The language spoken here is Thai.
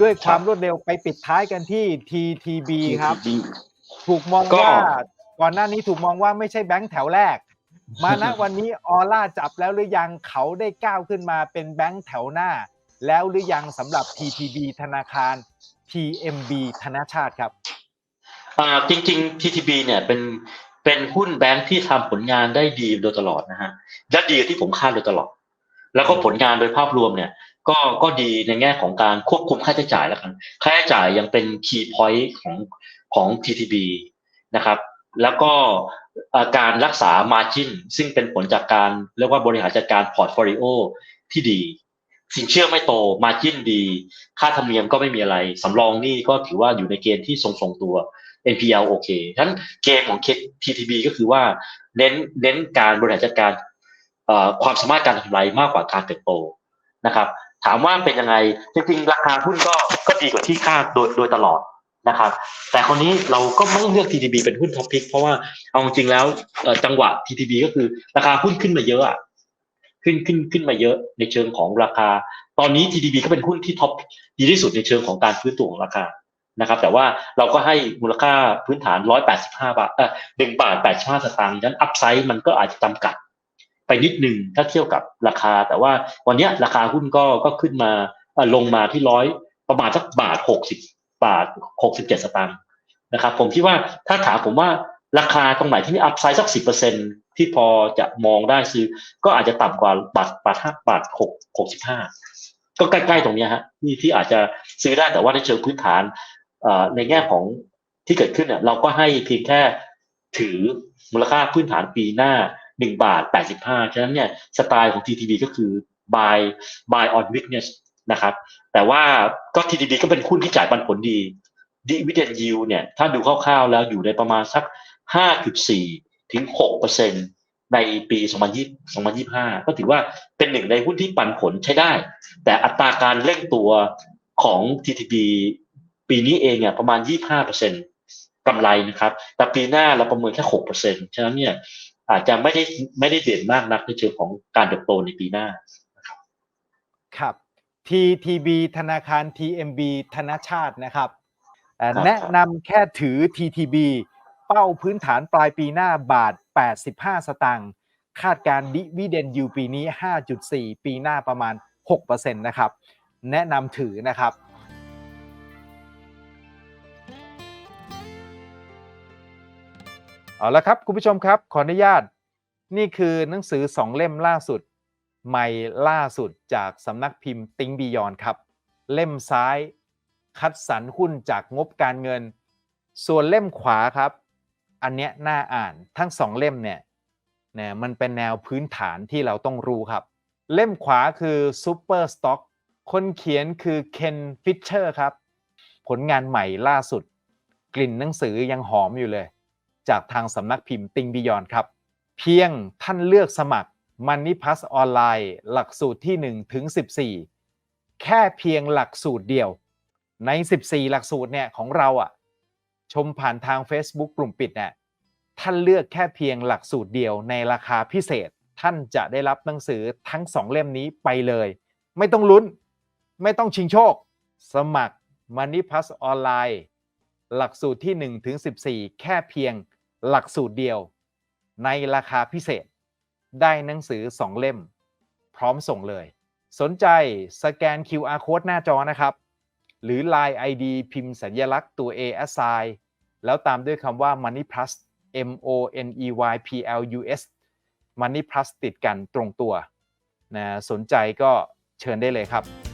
ด้วยความรวดเร็วไปปิดท้ายกันที่ TTB ครับจริงถูกมองก็ว่าก่อนหน้านี้ถูกมองว่าไม่ใช่แบงค์แถวแรก มาณวันนี้ออร่าจับแล้วหรือยังเขาได้ก้าวขึ้นมาเป็นแบงค์แถวหน้า แล้วหรือยังสำหรับ TTB ธนาคาร TMB ธนาชาติครับอ่าจริงๆ TTB เนี่ยเป็นเป็นหุ้นแบงค์ที่ทำผลงานได้ดีโดยตลอดนะฮะและดีกว่าที่ผมคาดโดยตลอด แล้วก็ผลงานโดยภาพรวมเนี่ย ก็ก็ดีในแง่ของการควบคุมค่าใช้จ่ายแล้วกัน ค่าใช้จ่ายยังเป็น key point ของของ TTB นะครับ แล้วก็อ่อการรักษา margin ซึ่งเป็นผลจากการเรียกว่าบริหารจัดการ portfolio ที่ดี สินเชื่อไม่โต margin ดี ค่าธรรมเนียมก็ไม่มีอะไร สำรองนี่ก็ถือว่าอยู่ในเกณฑ์ที่ทรงๆตัว NPL โอเคฉะนั้นเกมของ TTB ก็คือว่าเน้นเน้นการบริหารจัดการ ความสามารถการทำกำไรมากกว่าการเติบโตนะครับ ถามว่าเป็นยังไงจริงๆราคาหุ้นก็ก็ดีกว่าที่คาดโดยโดยตลอดนะครับ แต่คนนี้เราก็ไม่เลือก TTB เป็นหุ้นท็อปพิกเพราะว่าเอาจริงแล้วจังหวะ TTB ก็คือราคาหุ้นขึ้นมาเยอะอะขึ้นขึ้นขึ้นมาเยอะในเชิงของราคา ตอนนี้ TTB ก็เป็นหุ้นที่ท็อปดีที่สุดในเชิงของการฟื้นตัวของราคานะครับ แต่ว่าเราก็ให้มูลค่าพื้นฐาน 185 บาทเออ1บาท85 สตางค์ฉะนั้นอัพไซด์มันก็อาจจะจำกัด นิดหนึ่งถ้าเทียบกับราคา แต่ว่าวันนี้ราคาหุ้นก็ก็ขึ้นมาลงมาที่ร้อยประมาณสักบาท60บบาท67สตางค์นะครับผมคิดว่าถ้าถามผมว่าราคาตรงไหนที่มีอัพไซด์สัก10%ที่พอจะมองได้ซื้อ ก็อาจจะต่ำกว่าบาทบาท5บาท6 65ก็ใกล้ๆตรงนี้ฮะที่ที่อาจจะซื้อได้แต่ว่าในเชิงพื้นฐานในแง่ของที่เกิดขึ้นเนี่ยเราก็ให้เพียงแค่ถือมูลค่าพื้นฐานปีหน้า 1บาท 85 ฉะนั้นเนี่ยสไตล์ของ TTB ก็คือ buy buy on weakness นะครับแต่ว่าก็ TTB ก็เป็นหุ้นที่จ่ายปันผลดี dividend yield เนี่ยถ้าดูคร่าวๆแล้วอยู่ในประมาณสัก 5.4 ถึง 6%ในปี 2020 2025 ก็ถือว่าเป็นหนึ่งในหุ้นที่ปันผลใช้ได้ แต่อัตราการเร่งตัวของ TTB ปีนี้เองเนี่ยประมาณ 25%กำไรนะครับ แต่ปีหน้าเราประเมินแค่ 6%ฉะนั้นเนี่ย อาจจะไม่ได้ไม่ได้เด่นมากนักในเชิงของการเติบโตในปีหน้าครับ TTB ธนาคาร TMB ธนาชาตินะครับเอ่อครับแนะนำแค่ถือ TTB เป้าพื้นฐานปลายปีหน้าบาท 85 สตางค์คาดการดิวิเดนยูปีนี้ 5.4 ปีหน้าประมาณ 6%นะครับ แนะนำถือนะครับ เอาละครับคุณผู้ชมครับ ขออนุญาตนี่คือหนังสือสองเล่มล่าสุด ใหม่ล่าสุดจากสำนักพิมพ์ติงบียอนครับ เล่มซ้าย คัดสรรหุ้นจากงบการเงิน ส่วนเล่มขวาครับ อันเนี้ยน่าอ่านทั้งสองเล่มเนี่ยนะมันเป็นแนวพื้นฐานที่เราต้องรู้ครับ เล่มขวาคือ Super Stock คนเขียนคือเคนฟิชเชอร์ครับ ผลงานใหม่ล่าสุด กลิ่นหนังสือยังหอมอยู่เลย จากทางสำนักพิมพ์ติงบิยอนครับ เพียงท่านเลือกสมัคร Money Plus ออนไลน์ หลักสูตรที่1ถึง14 แค่เพียงหลักสูตรเดียว ใน 14 หลักสูตรเนี่ยของเราอะชมผ่านทาง Facebook กลุ่มปิดเนี่ยท่านเลือกแค่เพียงหลักสูตรเดียวในราคาพิเศษ ท่านจะได้รับหนังสือทั้ง 2 เล่มนี้ไปเลย ไม่ต้องลุ้น ไม่ต้องชิงโชค สมัคร Money Plus ออนไลน์ หลักสูตรที่1ถึง14 แค่เพียง หลักสูตรเดียว ในราคาพิเศษ ได้หนังสือ 2 เล่ม พร้อมส่งเลย สนใจสแกน QR code หน้าจอนะครับ หรือ Line ID พิมพ์สัญลักษณ์ตัว A s i g แล้วตามด้วยคำว่า Money Plus M O N E Y P L U S Money Plus ติดกันตรงตัวนะสนใจก็เชิญได้เลยครับ